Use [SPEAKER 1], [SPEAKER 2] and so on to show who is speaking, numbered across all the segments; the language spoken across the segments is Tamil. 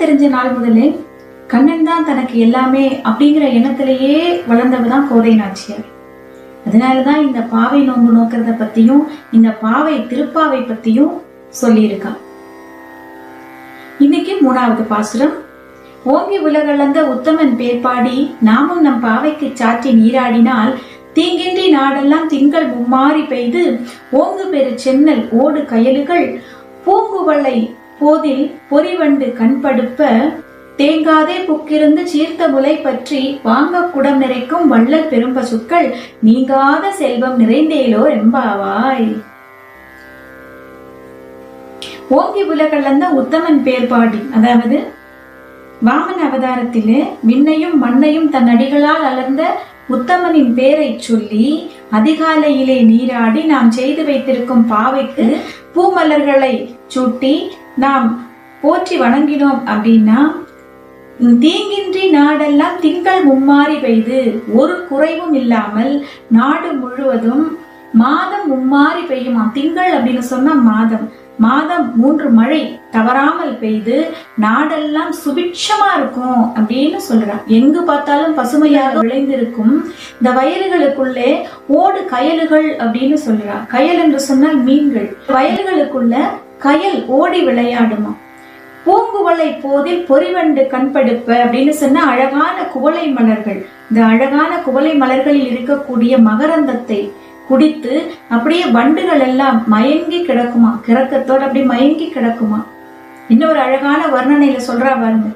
[SPEAKER 1] தெரிஞ்ச நாள் முதலே கண்ணன் தான் தனக்கு எல்லாமே அப்படிங்கிற எண்ணத்திலேயே வளர்ந்தவர் தான் கோதை நாச்சியார். அதனாலதான் இந்த பாவை நோன்பு நோக்கிறத பத்தியும் இந்த பாவை திருப்பாவை பத்தியும் சொல்லியிருக்கா இன்னைக்கு மூணாவது பாசுரம். ஓங்கி உலகளந்த உத்தமன் பேர்பாடி நாமும் நம் பாவைக்கு சாற்றி நீராடினால் தீங்கின்றி நாடெல்லாம் திங்கள் மும்மாறி பெய்து ஓங்கு பெரு சென்னல் ஓடு கயலுகள் பூங்குவளை போதில் பொறிவண்டு கண்படுப்ப தேங்காதே புக்கிருந்து சீர்த்த முலை பற்றி வாங்க குடம் நிறைக்கும் வள்ளல் பெரும்பசுக்கள் நீங்காத செல்வம் நிறைந்தேலோ எம்பாவாய் ஓங்கி உலகல்லந்த உத்தமன் பேர்பாடி அதாவது வாமன அவதாரத்திலே விண்ணையும் மண்ணையும் தன் அடிகளால் அலர்ந்த உத்தமனின் பேரை சொல்லி அதிகாலையிலே நீராடி நாம் செய்து வைத்திருக்கும் பாவைக்கு பூமலர்களை சூட்டி நாம் போற்றி வணங்கினோம் அப்படின்னா தீங்கின்றி நாடெல்லாம் திங்கள் மும்மாறி பெய்து ஒரு குறைவும் இல்லாமல் நாடு முழுவதும் மாதம் மும்மாறி பெய்யுமா திங்கள் அப்படின்னு சொன்னா மாதம். மாதம் மூன்று மழை தவறாமல் பெய்து நாடெல்லாம் சுபிட்சமா இருக்கும் அப்படின்னு சொல்றான் எங்கு பார்த்தாலும் பசுமையாக விளைந்திருக்கும் இந்த வயல்களுக்குள்ளே ஓடு கயலுகள் அப்படின்னு சொல்றா கயல் என்று சொன்னால் மீன்கள். வயல்களுக்குள்ள கயல் ஓடி விளையாடுமா? பூங்குவளை போதில் பொறிவண்டு கண்படுப்ப அப்படின்னு சொன்னா அழகான குவளை மலர்கள். இந்த அழகான குவளை மலர்களில் இருக்கக்கூடிய மகரந்தத்தை குடித்து அப்படியே வண்டுகள் எல்லாம் மயங்கி கிடக்குமா? கிறக்கத்தோடு அப்படி மயங்கி கிடக்குமா? இன்னொரு அழகான வர்ணனையில சொல்றா பாருங்க.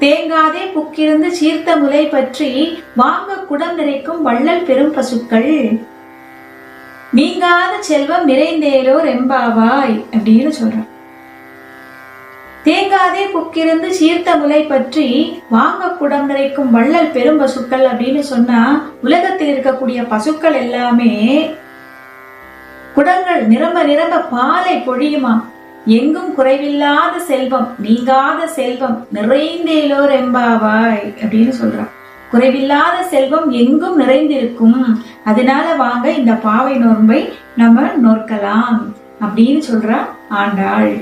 [SPEAKER 1] தேங்காதே புக்கிருந்து சீர்த்த முலை பற்றி வாங்க குடம் நிறைக்கும் வள்ளல் பெரும் பசுக்கள். நீங்காத செல்வம் நிறைந்தேலோ ரெம்பாவாய் அப்படின்னு சொல்றான். தேங்காதே புக்கிருந்து சீர்த்த முலை பற்றி வாங்க குடம் நிறைக்கும் வள்ளல் பெரும் பசுக்கள் அப்படின்னு சொன்னா உலகத்தில் இருக்கக்கூடிய பசுக்கள் எல்லாமே குடங்கள் நிரம்ப நிரம்ப பாலை பொழியுமா? எங்கும் குறைவில்லாத செல்வம் நீங்காத செல்வம் நிறைந்தேலோ ரெம்பாவாய் அப்படின்னு சொல்றான். குறைவில்லாத செல்வம் எங்கும் நிறைந்திருக்கும். அதனால வாங்க இந்த பாவை நோன்பை நம்ம நோக்கலாம் அப்படின்னு சொல்றா ஆண்டாள்.